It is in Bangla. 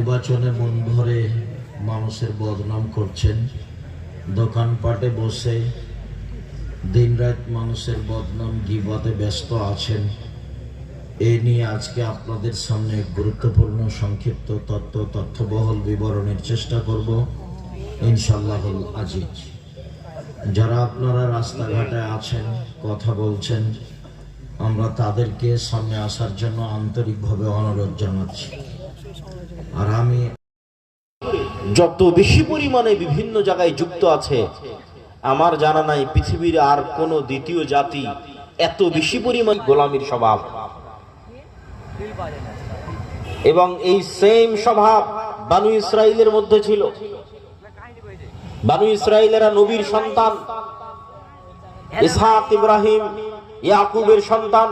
নির্বাচনে মন ভরে মানুষের বদনাম করছেন। দোকানপাটে বসে দিনরাত মানুষের বদনাম গিবাতে ব্যস্ত আছেন। এই নিয়ে আজকে আপনাদের সামনে গুরুত্বপূর্ণ সংক্ষিপ্ত তত্ত্ব তথ্যবহল বিবরণের চেষ্টা করব ইনশাল্লাহ আজিজ। যারা আপনারা রাস্তাঘাটে আছেন, কথা বলছেন, আমরা তাদেরকে সামনে আসার জন্য আন্তরিকভাবে অনুরোধ জানাচ্ছি। আর আমি যত বেশি পরিমাণে বিভিন্ন জায়গায় যুক্ত আছে, আমার জানা নাই পৃথিবীর আর কোন দ্বিতীয় জাতি এত বেশি পরিমাণ গোলামীর স্বভাব। এবং এই সেম স্বভাব বানু ইসরায়েলের মধ্যে ছিল। বানু ইসরায়েলেরা নবীর সন্তান, ইসহাক ইব্রাহিম, ইয়াকুবের সন্তান।